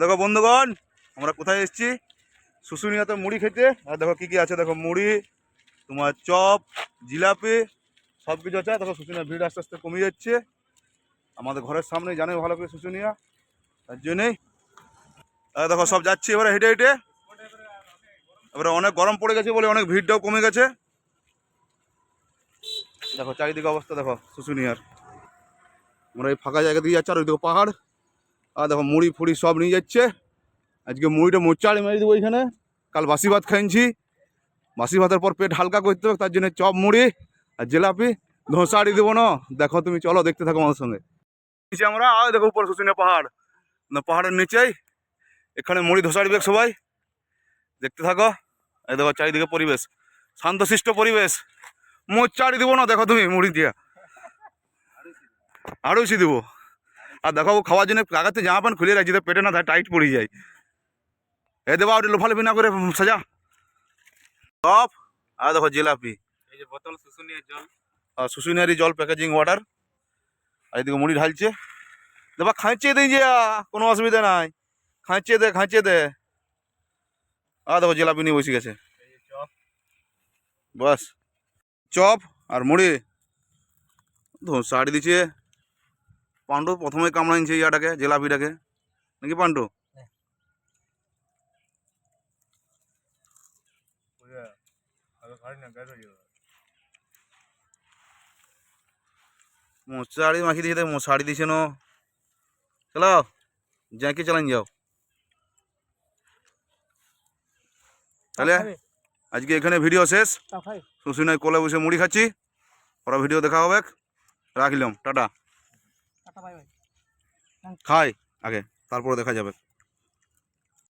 দেখো বন্ধুগণ, আমরা কোথায় এসেছি? শুশুনিয়াতে মুড়ি খেতে। আর দেখো কী কী আছে? দেখো মুড়ি, তোমার চপ, জিলাপি সব কিছু আছে। দেখো শুশুনিয়া ভিড় আস্তে আস্তে কমে যাচ্ছে। আমাদের ঘরের সামনে জানে ভালো করে শুশুনিয়া? তার জন্যেই। দেখো সব যাচ্ছি এবারে হেঁটে হেঁটে। এবারে অনেক গরম পড়ে গেছে বলে অনেক ভিড়টাও কমে গেছে। দেখো চারিদিকে অবস্থা, দেখো শুশুনিয়ার। আমরা এই ফাঁকা জায়গা দিয়ে যাচ্ছি, আর ওই ওইদিকে পাহাড়। আর দেখো মুড়ি ফুড়ি সব নিয়ে যাচ্ছে। আজকে মুড়িটা মোচাড়ি মেরে দেবো এখানে। কাল বাসি ভাত খাইছি বাসি ভাতের পর পেট হালকা করতে হবে, তার জন্য চপ, মুড়ি আর জিলাপি। ধোসাড়ি দেবো না। দেখো তুমি, চলো দেখতে থাকো আমার সঙ্গে। নিচে আমরা, আর দেখো উপর শুশুনিয়া পাহাড়। না, পাহাড়ের নিচেই। এখানে মুড়ি ধোসাড়ি বেগ সবাই। দেখতে থাকো। এই দেখো চারিদিকে পরিবেশ। শান্তশিষ্ট পরিবেশ। মোচাড়ি দেবো না, দেখো তুমি মুড়ি দিয়া। আড়ুসি দেবো। দেখো ও খাওয়ার জন্য কাগাতে জামা প্যান্ট খুলে রাখছি তো পেটে না টাইট পড়ে যায়। এ দেবো আর লোফালফি না করে সাজা। টপ আর দেখো জিলাপি। এই যে বোতল শুশুনিয়ার জল। আর শুশুনিয়ারি জল প্যাকেজিং ওয়াটার আর এদিকে মুড়ি ঢালছে। দেবা খাঁচিয়ে দিই যে কোনো অসুবিধা নাই। খাঁচিয়ে দে খাঁচিয়ে দে। আর দেখো জিলাপি নিয়ে বসে গেছে। বাস। চপ আর মুড়ি। শাড়ি দিচ্ছে পান্ডু প্রথমে কামড়াইছে ইয়াটাকে জিলাপিটাকে নাকি পান্ডু বুঝা আগে খাই না গ্যাস হয়ে যাবে মশাড়ি মাখি দিয়েছে দেখ মশাড়ি দিছে ন চলো যাকে চালান যাও তাহলে আজকে এখানে ভিডিও শেষ শুশুনায় কোলে বসে মুড়ি খাচ্ছি পরে ভিডিও দেখা হবে রাখলাম টাটা খাই আগে তারপরে দেখা যাবে।